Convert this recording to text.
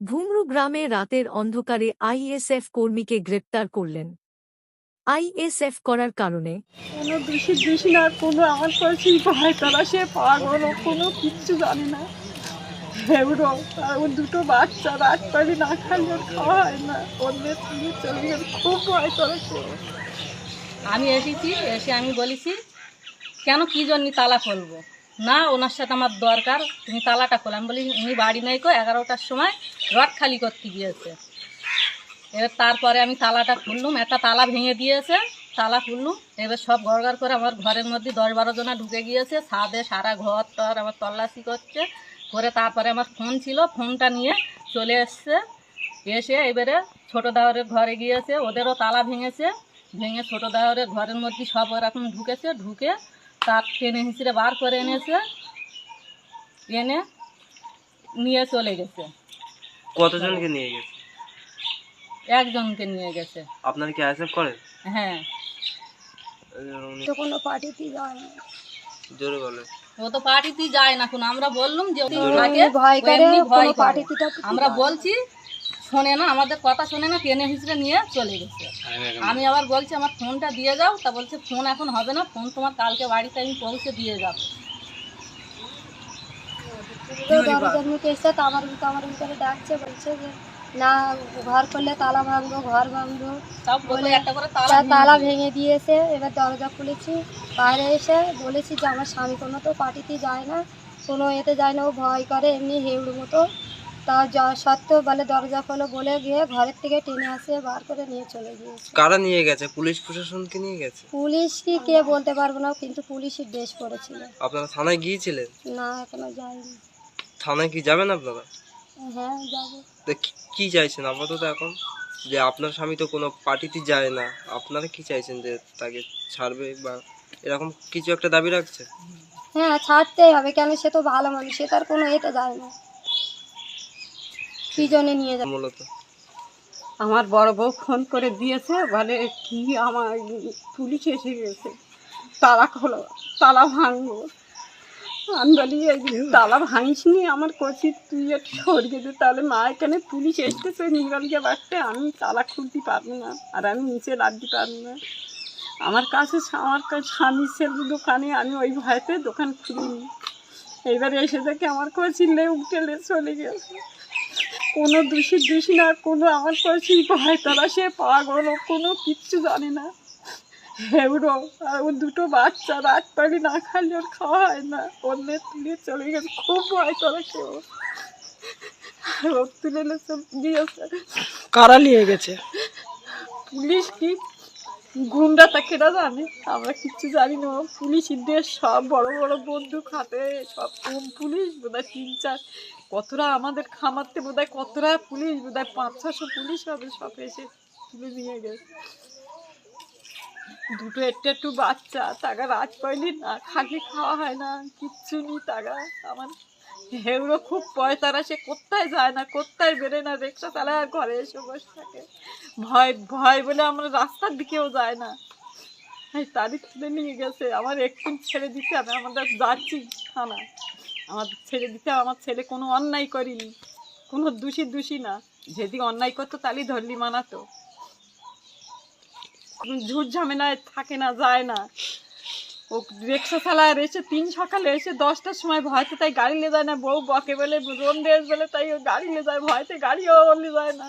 ভুমরু গ্রামে রাতের অন্ধকারে আইএসএফ কর্মীকে গ্রেপ্তার করলেন। আইএসএফ করার কারণে কোনো দোষী দোষী না কোনো আমার কাছে ভয় তারা সে পাগল কোনো কিচ্ছু জানে না। আর ওর দুটো বাচ্চা রাত পারি না খালি ওর খাওয়া হয় না। অন্যের তুলে চলে গেছে খুব ভয় করে সে আমি এসেছি এসে আমি বলেছি কেন কী জন্য তালা খুলবো? না, ওনার সাথে আমার দরকার। তুমি তালাটা খোলো আমি বলি, উনি বাড়ি নাই কো এগারোটার সময় রড খালি করতে গিয়েছে। এবার তারপরে আমি তালাটা খুললুম, একটা তালা ভেঙে দিয়েছে, তালা খুললুম। এবার সব গড়গড় করে আমার ঘরের মধ্যে দশ বারো জনা ঢুকে গিয়েছে, ছাদে সারা ঘর টর আমার তল্লাশি করছে। করে তারপরে আমার ফোন ছিল, ফোনটা নিয়ে চলে এসছে। এসে এবারে ছোটো দাওয়ারের ঘরে গিয়েছে, ওদেরও তালা ভেঙেছে। ভেঙে ছোটো দাওয়ারের ঘরের মধ্যে সব ওরকম ঢুকেছে, ঢুকে তার টেনে হিঁচড়ে বার করে এনেছে এনে নিয়ে চলে গেছে কতজনকে নিয়ে গেছে একজনকে নিয়ে গেছে আপনারা কি অ্যাকসেপ্ট করেন হ্যাঁ উনি তো কোনো পার্টিতে যায় না জোরে বলে ও তো পার্টিতেই যায় না এখন আমরা বললাম যে ও জোরে। থাকে ভয় ও করে এমনি ভয় কোনো করে। পার্টিতে আমরা বলছি শোনে না আমাদের কথা শোনে না টেনে হিঁচড়ে নিয়ে চলে গেছে। আমি আবার বলছি আমার ফোনটা দিয়ে যাও। তা বলছে ফোন এখন হবে না ফোন তোমার কালকে বাড়িতে আমি পৌঁছে দিয়ে যাব। দরজার মুখে এসে তামার তামার ভিতরে ডাকছে বলছে যে না ঘর করলে তালা ভাঙবো ঘর ভাঙবো। বলে একটা তালা ভেঙে দিয়েছে। ভেঙে দিয়েছে। এবার দরজা খুলেছি বাইরে এসে বলেছি যে আমার স্বামী কোনো তো পার্টিতে যায় না কোনো এতে যায় না ও ভয় করে এমনি হেউড় মতো। তা যা সত্ত্বেও বলে দরজা খোলো বলে গিয়ে ঘরের থেকে টেনে আসে বার করে নিয়ে চলে গিয়েছে। কারা নিয়ে গেছে? পুলিশ প্রশাসনকে নিয়ে গেছে? পুলিশ কি কে বলতে পারব না কিন্তু পুলিশের ড্রেস পড়েছিল আপনারা থানায় গিয়েছিলেন? না এখনও যায়নি থানায় কি যাবেন আপনারা? হ্যাঁ যাব। তো কি- কি চাইছেন আপাতত এখন? যে আপনার স্বামী তো কোনো পার্টিতে যায় না আপনারা কি চাইছেন যে তাকে ছাড়বে বা এরকম কিছু একটা দাবি রাখছে? হ্যাঁ ছাড়তেই হবে কেন সে তো ভালো মানুষ সে তার কোনো এতে যায় না। কি জন্য নিয়ে যায় মূলত। আমার বড় বউ ফোন করে দিয়েছে বলে কি আমার পুলিশ এসে গেছে। তালা খোলো তালা ভাঙবো। আমি বলি এই তালা ভাঙিস নি আমার কচি তুই একটু সরিয়ে দে। তাহলে মা এখানে পুলিশ এসতেছে নিরলকে বাড়তে আমি তালা খুলতে পারব না আর আমি নিচে লাগতে পারব না। আমার কাছে আমার কাছে স্বামী ছেলে দোকানে আমি ওই ভয়তে দোকান খুলিনি। এইবার এসে দেখে আমার কচিলে উঠেলে চলে গেছে। কোনো দোষী দোষী না কোনো আমার করে শিল্প হয় তারা সে পাগল ও কোনো কিচ্ছু জানে না। হেউড়ো আর দুটো বাচ্চা রাত পাড়ি না খালি ওর খাওয়া হয় না। অন্যের তুলে চলে গেছে খুব ভয় করে কেউ। তুলে নিয়ে গেছে? পুলিশ কি গুন্ডা তাকে না জানে? আমরা কিচ্ছু জানি না। পুলিশ দেশ সব বড় বড় বন্দুক হাতে, সব কোন পুলিশ? বোধহয় তিন চার কতটা আমাদের খামারতে বোধহয় কতটা পুলিশ? বোধহয় পাঁচ ছশো পুলিশ হবে সব এসে তুলে নিয়ে গেছে। দুটো একটা একটু বাচ্চা, তাকে রাত পাইলি না, খালি খাওয়া হয় না, কিচ্ছু নেই তাগা আমার হেউড়ো খুব পয়, তারা সে কোথায় যায় না, কোথায় বেরোয় না রিক্সা চালায় আর ঘরে এসে বসে থাকে। ভয় ভয় বলে আমরা রাস্তার দিকেও যায় না। তারিখ তুলে নিয়ে গেছে। আমার একটু ছেড়ে দিতে হবে আমাদের যাচ্ছি থানা। আমার ছেড়ে দিতে আমার ছেলে কোনো অন্যায় করিনি। কোনো দোষী দোষী না। যদি অন্যায় করতো তাহলেই ধরলি মানাতো। ঝুট ঝামেলায় থাকে না, যায় না। ও রিক্সা চালায় আর এসে তিন সকালে এসে দশটার সময় ভয়তে তাই গাড়ি নিয়ে যায় না, বউ বকে বলে রোন দেশ বলে তাই গাড়ি নিয়ে যায়, ভয়তে গাড়িও নিয়ে যায় না।